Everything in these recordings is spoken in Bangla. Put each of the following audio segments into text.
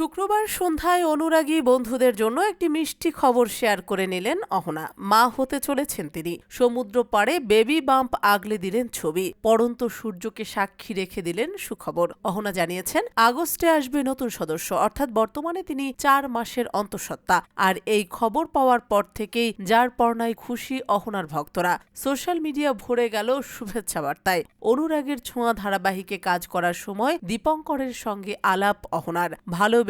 শুক্রবার সন্ধ্যায় অনুরাগী বন্ধুদের জন্য একটি মিষ্টি খবর শেয়ার করে নিলেন অহনা। মা হতে চলেছেন তিনি। সমুদ্র পাড়ে বেবি বাম্প আগলে দিলেন ছবি। পড়ন্ত সূর্যকে সাক্ষী রেখে দিলেন সুখবর। অহনা জানিয়েছেন, আগস্টে আসবে নতুন সদস্য। অর্থাৎ বর্তমানে তিনি চার মাসের অন্তঃসত্ত্বা। আর এই খবর পাওয়ার পর থেকেই যার পর্ণায় খুশি অহনার ভক্তরা। সোশ্যাল মিডিয়া ভরে গেল শুভেচ্ছা বার্তায়। অনুরাগের ছোঁয়া ধারাবাহিকে কাজ করার সময় দীপঙ্করের সঙ্গে আলাপ অহনার।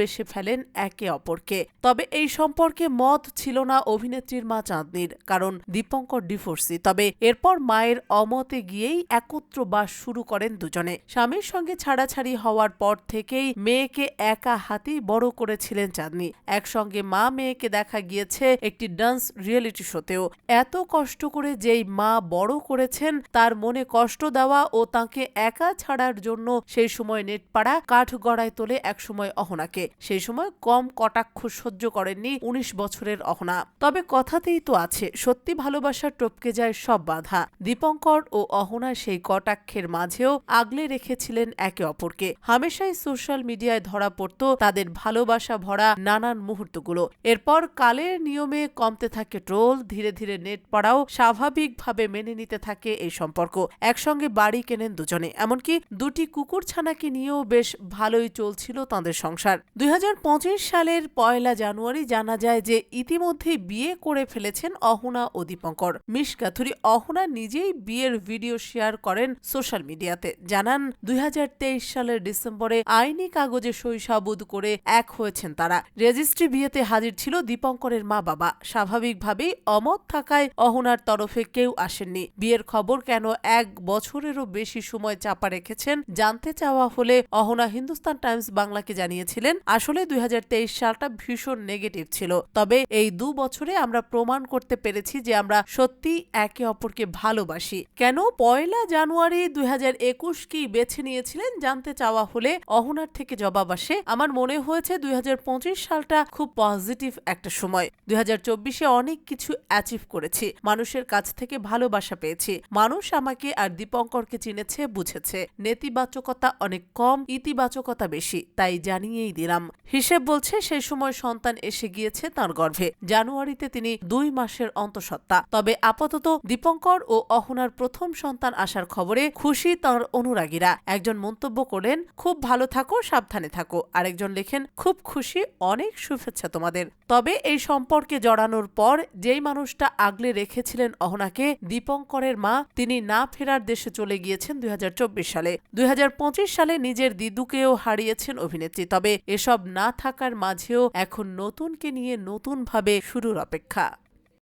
ভালোবেসে ফেলেন একে অপরকে। তবে এই সম্পর্কে মত ছিল না অভিনেত্রীর মা চাঁদনির, কারণ দীপঙ্কর ডিভোর্সি। তবে এরপর মায়ের অমতে গিয়েই একত্র বাস শুরু করেন দুজনে। স্বামীর সঙ্গে ছাড়াছাড়ি হওয়ার পর থেকেই মেয়েকে একা হাতেই বড় করেছিলেন চাঁদনি। একসঙ্গে মা মেয়েকে দেখা গিয়েছে একটি ডান্স রিয়েলিটি শোতেও। এত কষ্ট করে যেই মা বড় করেছেন, তার মনে কষ্ট দেওয়া ও তাকে একা ছাড়ার জন্য সেই সময় নেটপাড়া কাঠগড়ায় তোলে একসময় অহনাকে। সেই সময় কম কটাক্ষ সহ্য করেননি উনিশ বছরের অহনা। তবে কথাতেই তো আছে, সত্যি ভালোবাসা টপকে যায় সব বাধা। দীপঙ্কর ও অহনা সেই কটাক্ষের মাঝেও আগলে রেখেছিলেন একে অপরকে। হামেশাই সোশ্যাল মিডিয়ায় ধরা পড়ত তাদের ভালোবাসা ভরা নানান মুহূর্তগুলো। এরপর কালের নিয়মে কমতে থাকে ট্রোল, ধীরে ধীরে নেট পাড়াও স্বাভাবিকভাবে মেনে নিতে থাকে এই সম্পর্ক। একসঙ্গে বাড়ি কেনেন দুজনে। এমনকি দুটি কুকুর ছানাকে নিয়েও বেশ ভালোই চলছিল তাঁদের সংসার। দুই হাজার পঁচিশ সালের পয়লা জানুয়ারি জানা যায় যে ইতিমধ্যেই বিয়ে করে ফেলেছেন অহনা ও দীপঙ্কর মিশ কাথুরি অহনা নিজেই বিয়ের ভিডিও শেয়ার করেন সোশ্যাল মিডিয়াতে। জানান, দুই হাজার তেইশ সালের ডিসেম্বরে আইনি কাগজে শৈশাবুদ করে এক হয়েছেন তারা। রেজিস্ট্রি বিয়েতে হাজির ছিল দীপঙ্করের মা বাবা স্বাভাবিকভাবেই অমত থাকায় অহনার তরফে কেউ আসেননি। বিয়ের খবর কেন এক বছরেরও বেশি সময় চাপা রেখেছেন জানতে চাওয়া হলে অহনা হিন্দুস্তান টাইমস বাংলাকে জানিয়েছিলেন আসলে দুই হাজার তেইশ সালটা ভীষণ নেগেটিভ ছিল। তবে এই দু বছরে আমরা প্রমাণ করতে পেরেছি যে আমরা সত্যি একে অপরকে ভালোবাসি। কেন? পয়লা জানুয়ারি দুই হাজার একুশ কি বেছে নিয়েছিলেন জানতে চাওয়া হলে অহনার থেকে জবাব আসে, আমার মনে হয়েছে দুই হাজার পঁচিশ সালটা খুব পজিটিভ একটা সময়। দুই অনেক কিছু অ্যাচিভ করেছি, মানুষের কাছ থেকে ভালোবাসা পেয়েছি, মানুষ আমাকে আর দীপঙ্করকে চিনেছে, বুঝেছে। নেতিবাচকতা অনেক কম, ইতিবাচকতা বেশি, তাই জানিয়েই দিলাম। হিসেব বলছে সেই সময় সন্তান এসে গিয়েছে তার গর্ভে। জানুয়ারিতে তিনি দুই মাসের অন্তঃসত্ত্বা। তবে আপাতত দীপঙ্কর ও অহনার প্রথম সন্তান আসার খবরে খুশি তার অনুরাগীরা। একজন মন্তব্য করেন খুব ভালো থাকো, সাবধানে থাকো। আরেকজন লেখেন, খুব খুশি, অনেক শুভেচ্ছা তোমাদের। তবে এই সম্পর্কে জড়ানোর পর যেই মানুষটা আগলে রেখেছিলেন অহনাকে, দীপঙ্করের মা, তিনি না ফেরার দেশে চলে গিয়েছেন দুই হাজার চব্বিশ সালে। দুই হাজার পঁচিশ সালে নিজের দিদুকেও হারিয়েছেন অভিনেত্রী। তবে এসব না থাকার মাঝেও এখন নতুনকে নিয়ে নতুনভাবে শুরুর অপেক্ষা।